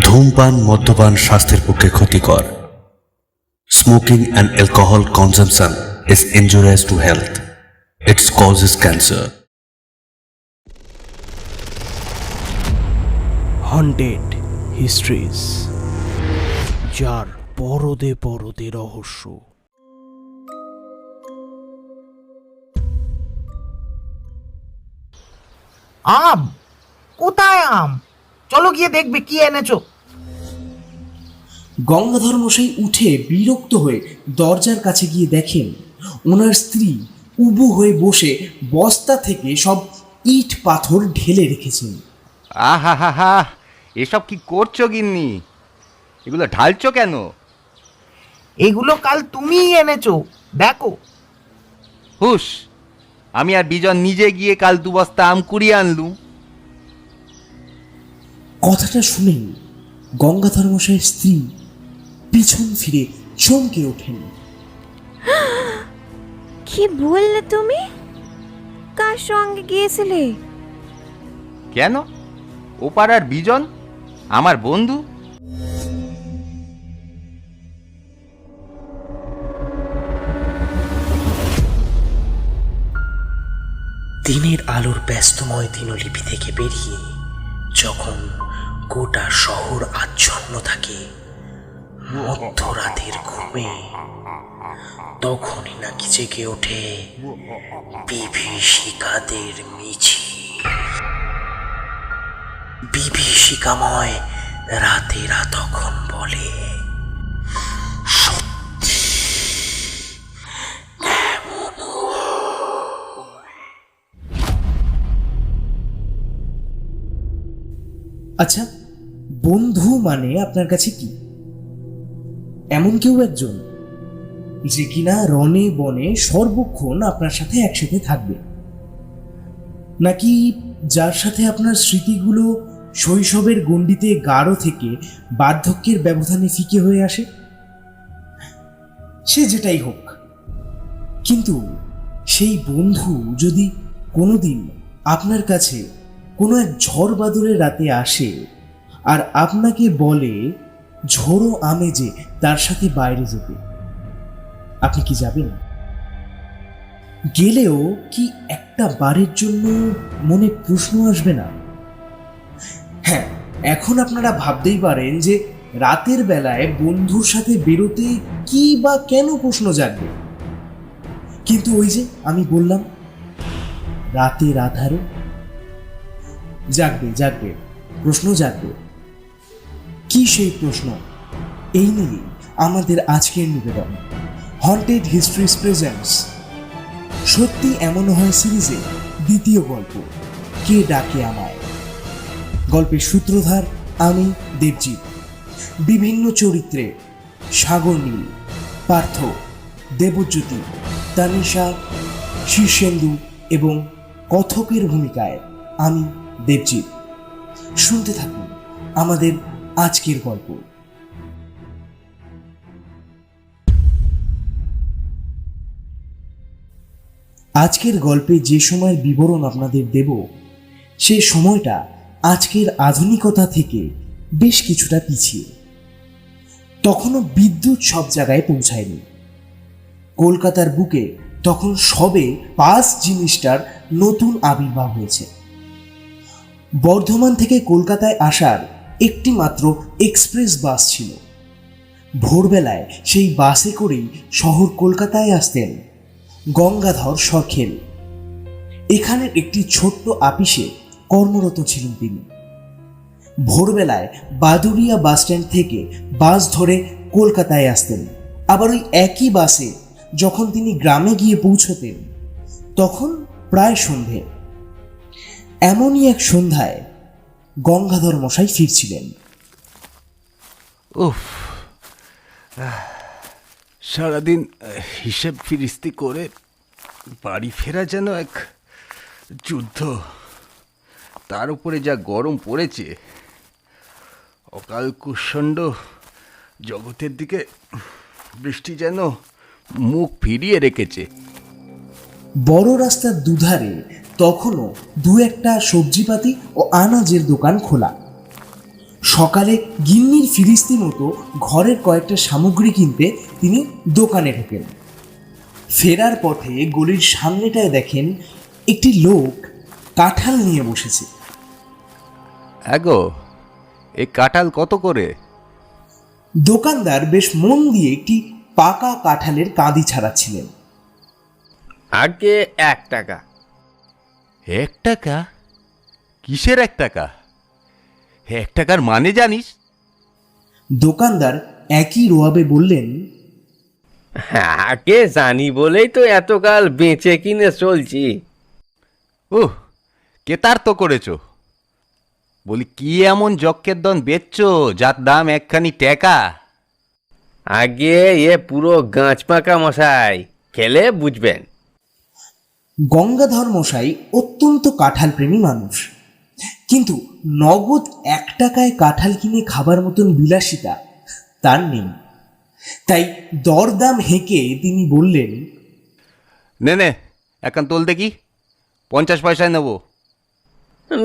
ধূমপান মদ্যপান স্বাস্থ্যের পক্ষে ক্ষতিকর। Smoking and alcohol consumption is injurious to health it's causes cancer haunted histories যার পরদে পরদে রহস্য। আম! কোথায় আম? চলো গিয়ে দেখবে কি এনেছো। গঙ্গাধর মশাই উঠে বিরক্ত হয়ে দরজার কাছে গিয়ে দেখেন ওনার স্ত্রী উবু হয়ে বসে বস্তা থেকে সব ইট পাথর ঢেলে রেখেছেন। আহা হা হা এসব কি করছ গিন্নি? এগুলো ঢালছো কেন? এগুলো কাল তুমিই এনেছো দেখো। হুস আমি আর বিজন নিজে গিয়ে কাল দু বস্তা আম কুড়িয়ে আনলুম। কথাটা শুনেই গঙ্গাধর মশাইয়ের স্ত্রী পিছন ফিরে চমকে ওঠেন। কি বললে তুমি? কার সঙ্গে গিয়েছিলে? কেন? ও পাড়ার বিজন? আমার বন্ধু? দিনের আলোর ব্যস্তময় দিনলিপি থেকে বেরিয়ে যখন গোটা শহর আচ্ছন্ন থাকে। মধ্যরাতের ঘুমে। তখনই নাকি জেগে ওঠে বিভীষিকাদের মিছিল। বিভীষিকাময় রাতেরা তখন বলে আচ্ছা বন্ধু মানে আপনার কাছে কি? এমন কেউ একজন যে কিনা রনে বনে সর্বক্ষণ আপনার সাথে একসাথে থাকবে। নাকি যার সাথে আপনার স্মৃতিগুলো শৈশবের গণ্ডিতে গাঢ় থেকে বার্ধক্যের ব্যবধানে ফিকে হয়ে আসে? সে যেটাই হোক। কিন্তু সেই বন্ধু যদি কোনোদিন আপনার কাছে কোনো এক ঝড় বাদলের রাতে আসে আর আপনাকে বলে, ঝোড়ো আমেজে তার সাথে বাইরে যেতে। আপনি কি যাবেন? গেলেও কি একটা বারের জন্য মনে প্রশ্ন আসবে না? হ্যাঁ এখন আপনারা ভাবতেই পারেন যে রাতের বেলায় বন্ধুর সাথে বেরোতে কি বা কেন প্রশ্ন জাগবে। কিন্তু ওই যে আমি বললাম, রাতের আধারে। জাগবে জাগবে, প্রশ্ন জাগবে। কি সেই প্রশ্ন? এই নিয়ে আমাদের আজকের নিবেদন। হন্টেড হিস্ট্রিজ প্রেজেন্টস সত্যি এমন হয় সিরিজে দ্বিতীয় গল্প। কে ডাকে আমায়? গল্পের সূত্রধার আমি, দেবজিৎ। বিভিন্ন চরিত্রে সাগর নীল, পার্থ, দেবজ্যোতি, তানিশা, শীর্ষেন্দু এবং কথকের ভূমিকায় আমি, দেবজিৎ। শুনতে থাকুন আমাদের আজকের গল্প। আজকের গল্পে যে সময়ের বিবরণ আপনাদের দেব সেই সময়টা আজকের আধুনিকতা থেকে বেশ কিছুটা পিছিয়ে। তখনও বিদ্যুৎ সব জায়গায় পৌঁছায়নি। কলকাতার বুকে তখন সবে পাস জিনিসটার নতুন আবির্ভাব হয়েছে। বর্ধমান থেকে কলকাতায় আসার একটি মাত্র এক্সপ্রেস বাস ছিল। ভোরবেলায় সেই বাসে করেই শহর কলকাতায় আসতেন গঙ্গাধর সরখেল এখানের একটি ছোট্ট আপিসে কর্মরত ছিলেন তিনি। ভোরবেলায় বাদুরিয়া বাসস্ট্যান্ড থেকে বাস ধরে কলকাতায় আসতেন। আবার ওই একই বাসে যখন তিনি গ্রামে গিয়ে পৌঁছতেন, তখন প্রায় সন্ধে। এমনই এক সন্ধ্যায় গঙ্গাধর মশাই ফিরছিলেন। উফ। সারাদিন হিসেব ফিরিস্তি করে বাড়ি ফেরা যেন এক যুদ্ধ। তার উপরে যা গরম পড়েছে অকাল কুষণ্ড জগতের দিকে বৃষ্টি যেন মুখ ফিরিয়ে রেখেছে। বড় রাস্তার দুধারে তখনও দু একটা সবজিপাতি ও আনাজের দোকান খোলা। সকালে গিন্নির ফিরিস্তি মতো ঘরের কয়েকটা সামগ্রী কিনতে তিনি দোকানে ঢোকেন। ফেরার পথে গলির সামনেটায় দেখেন একটি লোক কাঁঠাল নিয়ে বসেছে। এগো এই কাঁঠাল কত করে? দোকানদার বেশ মন দিয়ে একটি পাকা কাঁঠালের কাঁদি ছাড়াচ্ছিলেন। আগে এক টাকা। এক টাকা? কিসের এক টাকা? এক টাকার মানে জানিস? দোকানদার একই রোয়াবে বললেন আগে জানি বলেই তো এতকাল বেঁচে কিনে চলছি। উহ কেতার তো করেছ? বলি কি এমন যক্ষের দন বেচছো যার দাম একখানি টাকা? আগে এ পুরো গাছ পাকা মশাই খেলে বুঝবেন। গঙ্গাধর মশাই অত্যন্ত কাঁঠাল প্রেমী মানুষ। কিন্তু নগদ এক টাকায় কাঁঠাল কিনে খাবার মতন বিলাসিতা তার নেই। তাই দরদাম হেঁকে তিনি বললেন নে নে এখন তোল দেখি পঞ্চাশ পয়সায় নেব।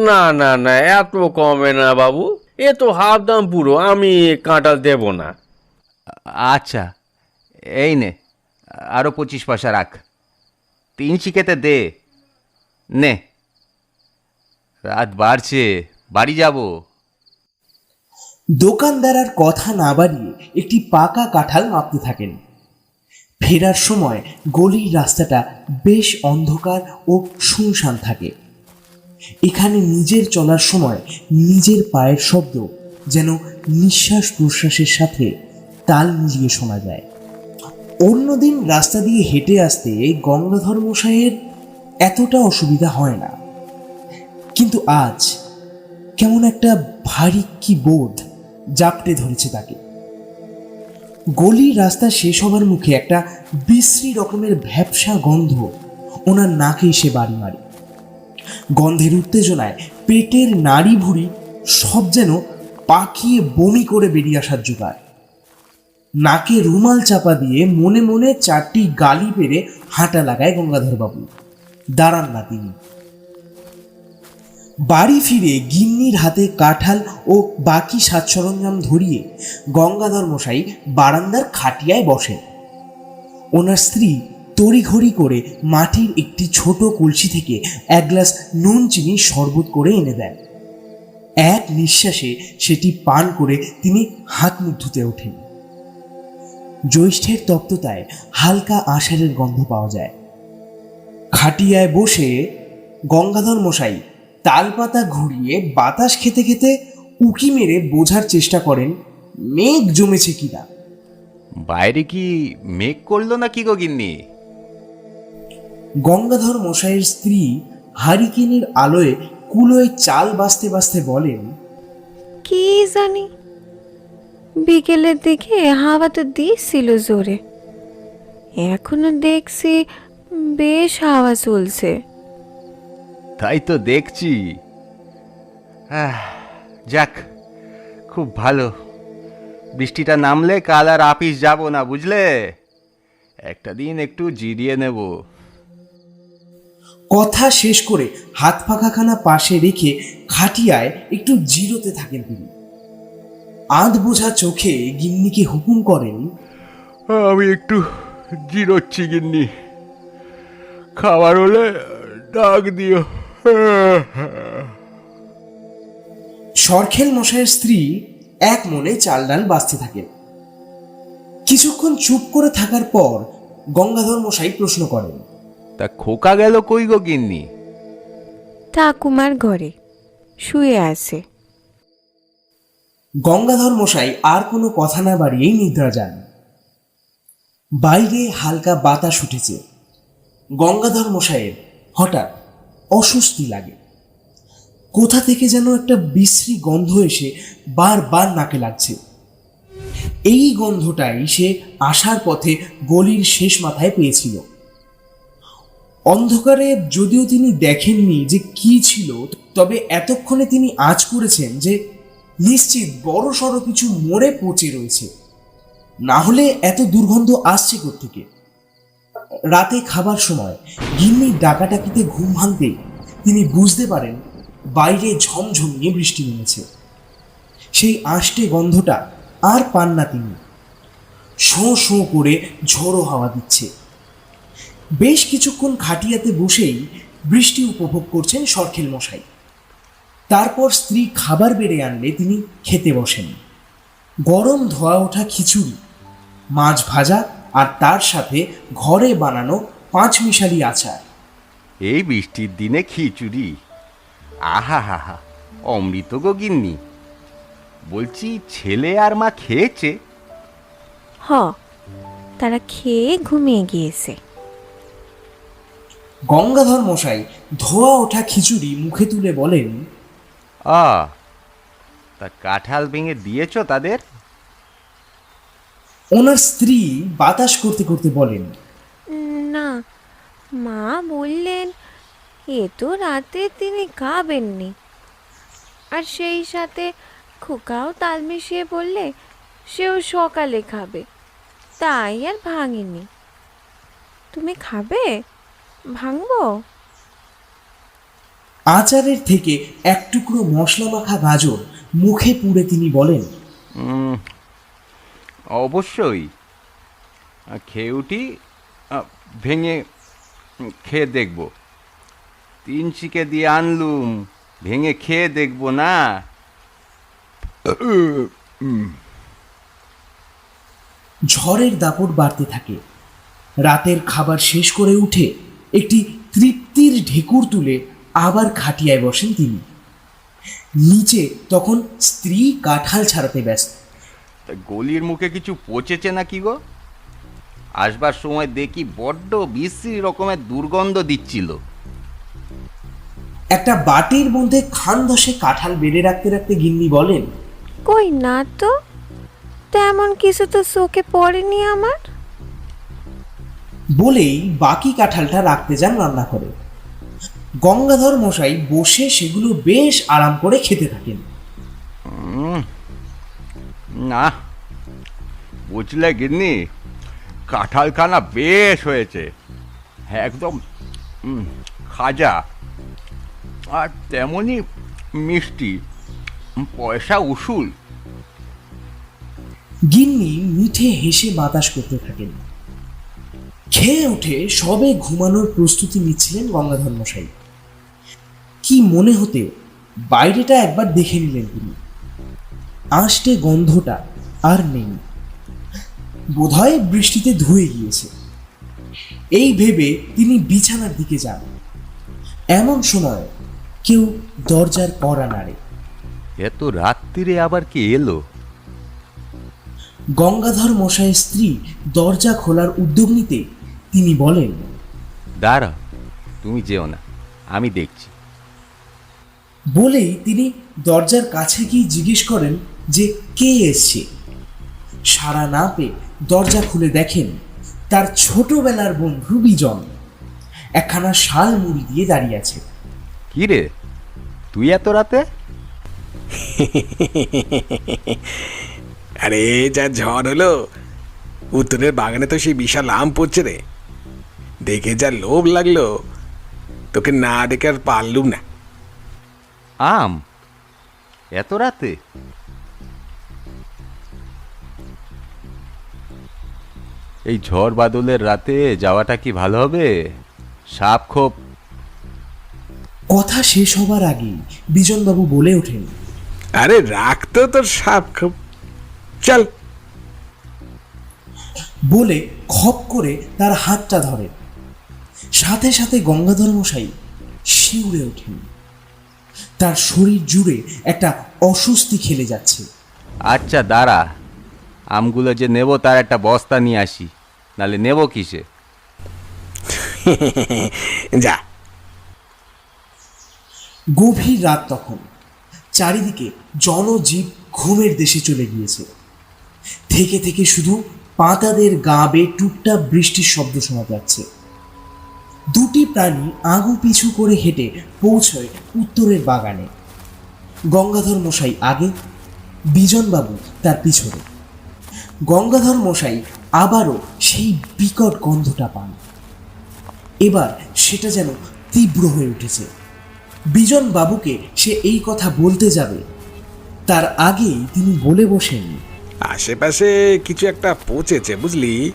না না না এত কমে না বাবু এ তো হাফ দাম পুরো আমি কাঁঠাল দেব না। আচ্ছা এই নে আরও পঁচিশ পয়সা রাখ। তিন শিখেতে দে। নে। রাত বাড়ছে, বাড়ি যাব। দোকানদার আর কথা না বাড়িয়ে একটি পাকা কাঁঠাল মাপতে থাকেন। ফেরার সময় গলির রাস্তাটা বেশ অন্ধকার ও শুনশান থাকে। এখানে নিজের চলার সময় নিজের পায়ের শব্দ যেন নিঃশ্বাস প্রশ্বাসের সাথে তাল মিলিয়ে শোনা যায়। অন্যদিন রাস্তা দিয়ে হেঁটে আসতে গঙ্গাধর মশাইয়ের এতটা অসুবিধা হয় না। কিন্তু আজ কেমন একটা ভারী কি বোধ জাপটে ধরেছে তাকে। গলির রাস্তা শেষ হবার মুখে একটা বিশ্রী রকমের ভ্যাপসা গন্ধ ওনার নাকে এসে বাড়ি মারে। গন্ধের উত্তেজনায় পেটের নাড়ি ভুড়ি সব যেন পাকিয়ে বমি করে বেরিয়ে আসার জোগাড়। নাকে রুমাল চাপা দিয়ে মনে মনে চারটি গালি পেরে হাঁটা লাগায় গঙ্গাধরবাবু দাঁড়ান না তিনি। বাড়ি ফিরে গিন্নির হাতে কাঁঠাল ও বাকি সাজ সরঞ্জাম ধরিয়ে গঙ্গাধর মশাই বারান্দার খাটিয়ায় বসেন। ওনার স্ত্রী তড়িঘড়ি করে মাটির একটি ছোট কলসি থেকে এক গ্লাস নুন, চিনি, শরবত করে এনে দেন। এক নিঃশ্বাসে সেটি পান করে তিনি হাত মুখ ধুতে ওঠেন। জ্যৈষ্ঠের তপ্ততায় হালকা আষাঢ়ের গন্ধ পাওয়া যায়। খাটিয়ায় বসে গঙ্গাধর মশাই তালপাতা ঘুরিয়ে বাতাস খেতে খেতে উকি মেরে বোঝার চেষ্টা করেন মেঘ জমেছে কিনা বাইরে কি মেঘ করল না কি গো গিন্নি? গঙ্গাধর মশাইয়ের স্ত্রী হারিকেনের আলোয় কুলোয় চাল বাঁচতে বাঁচতে বলেন কি জানি? বিকেলের দিকে হাওয়া তো দিচ্ছিল জোরে। এখনও দেখছি বেশ হাওয়া চলছে। তাই তো দেখছি। আহ, যাক খুব ভালো। বৃষ্টিটা নামলে কাল আর আপিস যাব না বুঝলে? একটা দিন একটু জিরিয়ে নেব। কথা শেষ করে হাত পাখাখানা পাশে রেখে খাটিয়ায় একটু জিরোতে থাকেন তিনি। আধ বোঝা চোখে গিন্নিকে হুকুম করেন আমি একটু জিরোচ্ছি গিন্নি। খাবার হলে ডাক দিও। সরখেল মশাইয়ের স্ত্রী এক মনে চাল ডাল বাঁচতে থাকেন কিছুক্ষণ চুপ করে থাকার পর গঙ্গাধর মশাই প্রশ্ন করেন তা খোকা গেল কই গো গিন্নি? ঠাকুমার ঘরে শুয়ে আছে। গঙ্গাধর মশাই আর কোনো কথা না বাড়িয়েই নিদ্রা যান। বাইরে হালকা বাতাস উঠেছে। গঙ্গাধর মশাইয়ের হঠাৎ অস্বস্তি লাগে। কোথা থেকে যেন একটা বিশ্রী গন্ধ এসে বারবার নাকে লাগছে। এই গন্ধটাই সে আসার পথে গলির শেষ মাথায় পেয়েছিল। অন্ধকারে যদিও তিনি দেখেননি যে কি ছিল, তবে এতক্ষণে তিনি আজ করেছেন যে নিশ্চিত বড় সড়ো কিছু মরে পচে রয়েছে। না হলে এত দুর্গন্ধ আসছে থেকে রাতে খাবার সময় গিন্নির ডাকাটাকিতে ঘুম ভাঙতে তিনি বুঝতে পারেন বাইরে ঝমঝমিয়ে বৃষ্টি নেমেছে। সেই আষ্টে গন্ধটা আর পান না তিনি। শোঁ শোঁ করে ঝোড়ো হাওয়া দিচ্ছে। বেশ কিছুক্ষণ খাটিয়াতে বসেই বৃষ্টি উপভোগ করছেন সরখেল মশাই তারপর স্ত্রী খাবার বেড়ে আনলে তিনি খেতে বসেন। গরম ধোয়া ওঠা খিচুড়ি মাছ ভাজা আর তার সাথে ঘরে বানানো পাঁচ মিশালি আচার। এই বৃষ্টির দিনে খিচুড়ি? আহা হা হা অমৃত গো গিন্নি। বলছি ছেলে আর মা খেয়েছে? হ তারা খেয়ে ঘুমিয়ে গিয়েছে। গঙ্গাধর মশাই ধোয়া ওঠা খিচুড়ি মুখে তুলে বলেন আ তা কাঁঠাল ভেঙে দিয়েছ তাদের? ওনার স্ত্রী বাতাস করতে করতে বলেন না মা বললেন এ তো রাতে তিনি খাবেননি। আর সেই সাথে খোকাও তাল মিশিয়ে বললে সেও সকালে খাবে তাই আর ভাঙেনি। তুমি খাবে? ভাঙবো? আচারের থেকে এক টুকরো মশলা মাখা গাজর মুখে পুড়ে তিনি বলেন। অবশ্যই। উঠি ভেঙে খেয়ে দেখব। তিন শিকে দিয়ে আনলুম ভেঙে খেয়ে দেখব না। ঝড়ের দাপট বাড়তে থাকে। রাতের খাবার শেষ করে উঠে একটি তৃপ্তির ঢেকুর তুলে আবার খাটিয়ায় বসেন তিনি। নিচে তখন স্ত্রী কাঁঠাল ছাড়াতে ব্যস্ত। তা গলির মুখে কিছু পচেছে নাকি গো? আসবার সময় দেখি বড্ড বিশ্রী রকমের দুর্গন্ধ দিচ্ছিল। একটা বাটির মধ্যে খান দশে কাঁঠাল বেড়ে রাখতে রাখতে গিন্নি বলেন কই না তো? তেমন কিছু তো চোখে পড়েনি আমার। বলেই বাকি কাঁঠালটা রাখতে যান রান্না করে গঙ্গাধর মশাই বসে সেগুলো বেশ আরাম করে খেতে থাকেন। না বুঝলে গিন্নি কাঁঠালখানা বেশ হয়েছে একদম খাজা আর তেমনই মিষ্টি পয়সা উসুল। গিন্নি মিঠে হেসে বাতাস করতে থাকেন। খেয়ে উঠে সবে ঘুমানোর প্রস্তুতি নিচ্ছিলেন গঙ্গাধর মশাই কি মনে হতে বাইরেটা একবার দেখে নিলেন তিনি। আষ্টে গন্ধটা আর নেই। বোধহয় বৃষ্টিতে ধুয়ে গিয়েছে। এই ভেবে তিনি বিছানার দিকে যান। এমন সময় কেউ দরজার কড়া নাড়ে। এত রাত্রিরে আবার কি এলো? গঙ্গাধর মশাইয়ের স্ত্রী দরজা খোলার উদ্যোগ নিতে তিনি বলেন দাঁড়া তুমি যেও না আমি দেখছি। বলেই তিনি দরজার কাছে গিয়ে জিজ্ঞেস করেন যে কে এসছে? সারা না পেয়ে দরজা খুলে দেখেন তার ছোটবেলার বন্ধু বিজন একখানা শাল মুড়ি দিয়ে দাঁড়িয়ে আছে। কি রে? তুই এত রাতে? আরে যা ঝড় হলো উত্তরের বাগানে তো সেই বিশাল আম পড়ছে রে। দেখে যা লোভ লাগল তোকে না দেখে আর পারলুম না। আম এত রাতে? এই ঝড় বাদলের রাতে যাওয়াটা কি ভালো হবে? সাপ খোপ। কথা শেষ হবার আগেই বিজনবাবু বলে ওঠেন আরে রাখতো তোর সাপ খোপ। চল। বলে খপ করে তার হাতটা ধরে সাথে সাথে গঙ্গাধর মশাই শিউরে ওঠেন। তার শরীর জুড়ে একটা অস্বস্তি খেলে যাচ্ছে। আচ্ছা দাঁড়া। আমগুলো যে নেব তার একটা বস্তা নিয়ে আসি। নালে নেব কিসে? যা। গভীর রাত তখন। চারিদিকে জনজীব ঘুমের দেশে চলে গিয়েছে। থেকে থেকে শুধু পাতাদের গা বেয়ে টুকটাক বৃষ্টির শব্দ শোনা যাচ্ছে। দুটি প্রাণী আগু পিছু করে হেঁটে পৌঁছয় উত্তরের বাগানে। গঙ্গাধর মশাই আগে, বিজনবাবু তার পিছনে। গঙ্গাধর মশাই আবারও সেই বিকট গন্ধটা পান। এবার সেটা যেন তীব্র হয়ে উঠেছে। বিজন বাবুকে সে এই কথা বলতে যাবে, তার আগেই তিনি বলে বসেন। আশেপাশে কিছু একটা পচেছে, বুঝলি?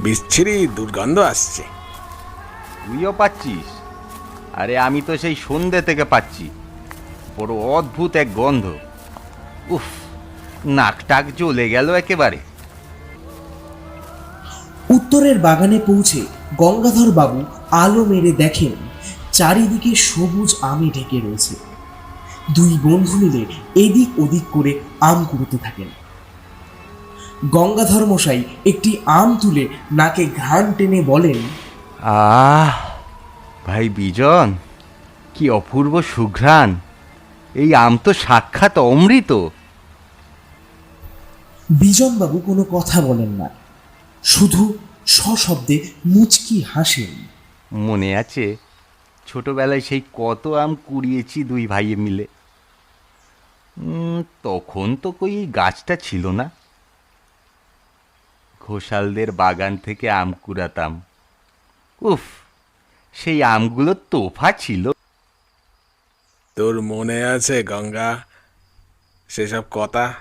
বিচ্ছিরি দুর্গন্ধ আসছে। তুইও পাচ্ছিস। আরে আমি তো সেই সন্ধে থেকে পাচ্ছি। বড় অদ্ভুত এক গন্ধ। উফ, নাক টাক জ্বলে গেল একেবারে। উত্তরের বাগানে পৌঁছে গঙ্গাধর বাবু আলো মেরে দেখেন, চারিদিকে সবুজ আমে ঢেকে রয়েছে। দুই বন্ধু মিলে এদিক ওদিক করে আম কুড়োতে থাকেন। গঙ্গাধর মশাই একটি আম তুলে নাকে ঘ্রাণ টেনে বলেন আহ ভাই বিজন কি অপূর্ব সুঘ্রাণ। এই আম তো সাক্ষাৎ অমৃত। বিজনবাবু কোনো কথা বলেন না। শুধু সশব্দে মুচকি হাসেন। মনে আছে ছোটবেলায় সেই কত আম কুড়িয়েছি দুই ভাইয়ে মিলে। তখন তো কই গাছটা ছিল না। ঘোষালদের বাগান থেকে আম কুড়াতাম। উফ সেই আমগুলো তোফা ছিল। তোর মনে আছে গঙ্গা? সেসব কথা?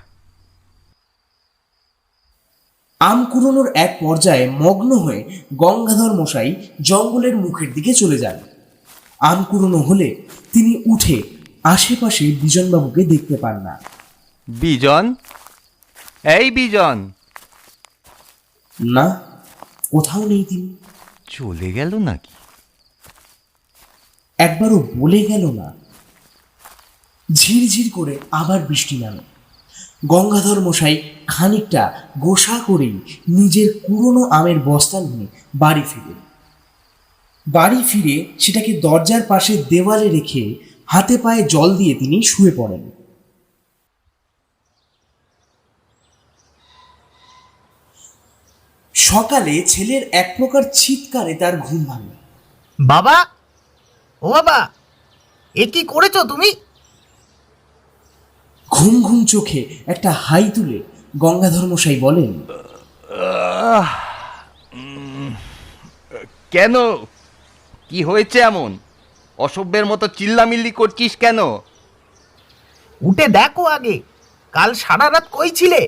আম কুড়োনোর এক পর্যায়ে মগ্ন হয়ে গঙ্গাধর মশাই জঙ্গলের মুখের দিকে চলে যান। আম কুড়োনো হলে তিনি উঠে আশেপাশে বিজনবাবুকে দেখতে পান না। বিজন? এই বিজন! না কোথাও নেই তিনি। চলে গেল নাকি? একবারও বলে গেল না। ঝিরঝির করে আবার বৃষ্টি নামে। গঙ্গাধর মশাই খানিকটা গোসা করেই নিজের পুরনো আমের বস্তা নিয়ে বাড়ি ফিরেন। বাড়ি ফিরে সেটাকে দরজার পাশে দেওয়ালে রেখে হাতে পায়ে জল দিয়ে তিনি শুয়ে পড়েন। সকালে ছেলের এক প্রকার চিৎকারে তার ঘুম ভাঙে। বাবা ও বাবা এ কি করেছ তুমি? ঘুম ঘুম চোখে একটা হাই তুলে গঙ্গাধর মশাই বলেন কেন? কি হয়েছে এমন? অসভ্যের মতো চিল্লামিল্লি করছিস কেন? উঠে দেখো আগে কাল সারা রাত কই ছিলে?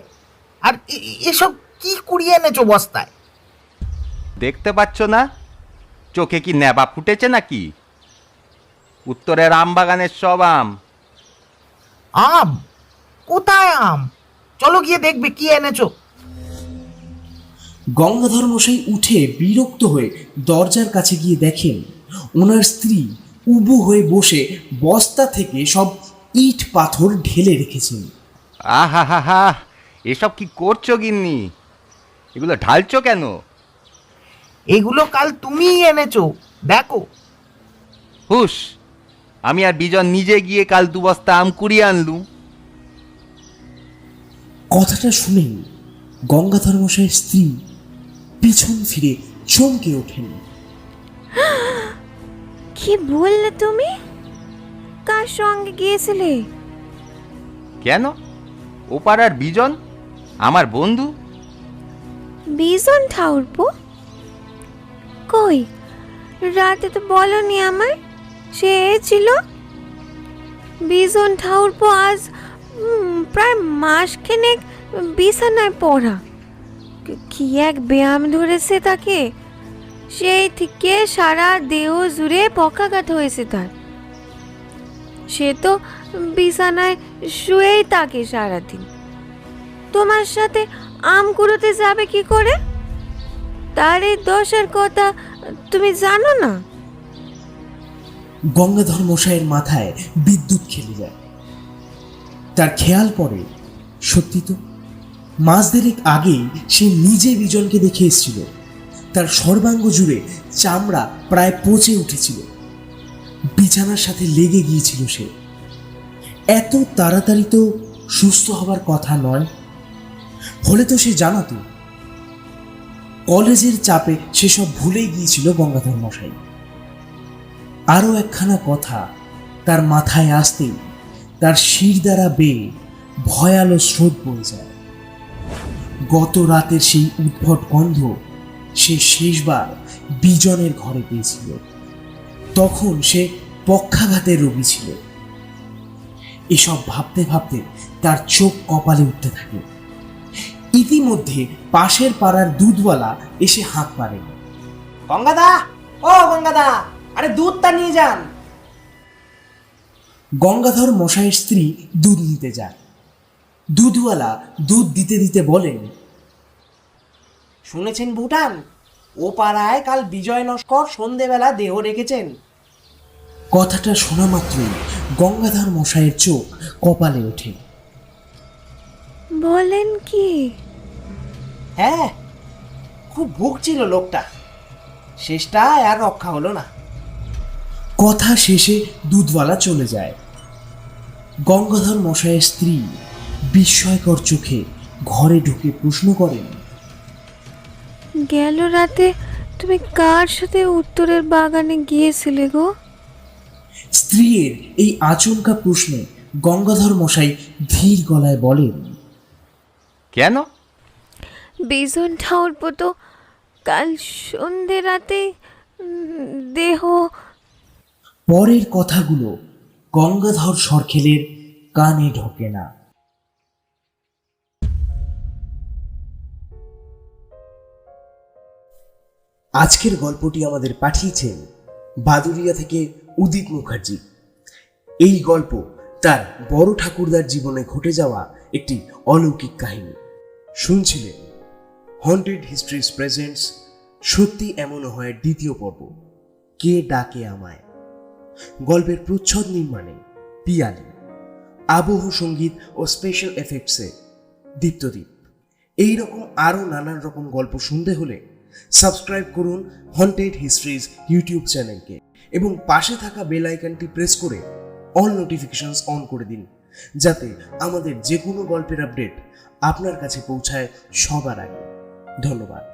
আর এ- এ- এসব কি কুড়িয়ে এনেছো বস্তায়? দেখতে পাচ্ছ না? চোখে কি নেবা ফুটেছে নাকি? উত্তরের আম বাগানের সব আম। আম? কোথায় আম? চলো গিয়ে দেখবে কি এনেছো। গঙ্গাধর মশাই উঠে বিরক্ত হয়ে দরজার কাছে গিয়ে দেখেন ওনার স্ত্রী উবু হয়ে বসে বস্তা থেকে সব ইট পাথর ঢেলে রেখেছেন। আহা হা হা এসব কি করছ গিন্নি? এগুলো ঢালছো কেন? এগুলো কাল তুমিই এনেছো দেখো। হুস আমি আর বিজন নিজে গিয়ে কাল দু বস্তা আম কুড়িয়ে আনলুম। কথাটা শুনেই গঙ্গাধর মশাইয়ের স্ত্রী পিছন ফিরে চমকে ওঠেন। কি বললে তুমি? কার সঙ্গে গিয়েছিলে? কেন? ও পাড়ার বিজন? আমার বন্ধু? বিজন ঠাউরপো কই? রাতে তো বলনি আমায়, সে ছিল। বিজন ঠাউরপো আজ প্রায় মাসখানেক বিছানায় পড়া। কি- এক ব্যায়াম ধরেছে তাকে? সেই থেকে সারা দেহ জুড়ে পক্ষাঘাত হয়েছে তার। সে তো বিছানায় শুয়েই থাকে সারাদিন। তোমার সাথে আম কুড়োতে যাবে কি করে? তার এই দোষের কথা তুমি জানো না? গঙ্গাধর মশাইয়ের মাথায় বিদ্যুৎ খেলে যায়। তার খেয়াল পড়ে, সত্যি তো? মাস দেরেক আগেই সে নিজে বিজনকে দেখে এসেছিল। তার সর্বাঙ্গ জুড়ে চামড়া প্রায় পচে উঠেছিল। বিছানার সাথে লেগে গিয়েছিল সে। এত তাড়াতাড়ি তো সুস্থ হবার কথা নয়। হলে তো সে জানাতো। কলেজের চাপে সেসব ভুলেই গিয়েছিল গঙ্গাধর মশাই। আরও একখানা কথা তার মাথায় আসতেই তার শির দ্বারা বেয়ে ভয়ালো স্রোত বয়ে যায়। গত রাতের সেই উদ্ভট গন্ধ সে শেষবার বিজনের ঘরে পেয়েছিল। তখন সে পক্ষাঘাতের রোগী ছিল। এসব ভাবতে ভাবতে তার চোখ কপালে উঠতে থাকে। ইতিমধ্যে পাশের পাড়ার দুধওয়ালা এসে হাঁক পারে গঙ্গাদা! ও গঙ্গাদা! আরে দুধটা নিয়ে যান। গঙ্গাধর মশাইয়ের স্ত্রী দুধ নিতে যায়। দুধওয়ালা দুধ দিতে দিতে বলেন শুনেছেন ভুটান? ও পাড়ায় কাল বিজয় নস্কর সন্ধেবেলা দেহ রেখেছেন। কথাটা শোনা মাত্রই গঙ্গাধর মশাইয়ের চোখ কপালে ওঠে। বলেন কি? হ্যাঁ খুব ভুগছিল লোকটা। শেষটা আর রক্ষা হলো না। কথা শেষে দুধওয়ালা চলে যায়। গঙ্গাধর মশাইয়ের স্ত্রী বিস্ময়কর চোখে ঘরে ঢুকে প্রশ্ন করেন গেল রাতে তুমি কার সাথে উত্তরের বাগানে গিয়েছিলে গো? স্ত্রীর এই আচমকা প্রশ্নে গঙ্গাধর মশাই ধীর গলায় বলেন কেন? বিজন ঠাউর তো কাল সন্ধে রাতে দেহ। পরের কথাগুলো গঙ্গাধর সরখেলের কানে ঢোকে না। আজকের গল্পটি আমাদের পাঠিয়েছেন বাদুরিয়া থেকে উদিত মুখার্জি। এই গল্প তার বড় ঠাকুরদার জীবনে ঘটে যাওয়া একটি অলৌকিক কাহিনী। শুনছিলেন হন্টেড হিস্ট্রিজ প্রেজেন্টস সত্যি এমনও হয় দ্বিতীয় পর্ব। কে ডাকে আমায়? গল্পের প্রচ্ছদ নির্মাণে পিয়ালি। আবহ সংগীত ও স্পেশাল এফেক্টসে দীপ্তদ্বীপ এই রকম আরও নানান রকম গল্প শুনতে হলে সাবস্ক্রাইব করুন হন্টেড হিস্ট্রিজ ইউটিউব চ্যানেলকে এবং পাশে থাকা বেল আইকনটি প্রেস করে অল নোটিফিকেশনস অন করে দিন, যাতে আমাদের যে কোনো গল্পের আপডেট আপনার কাছে পৌঁছায় সবার আগে। ধন্যবাদ।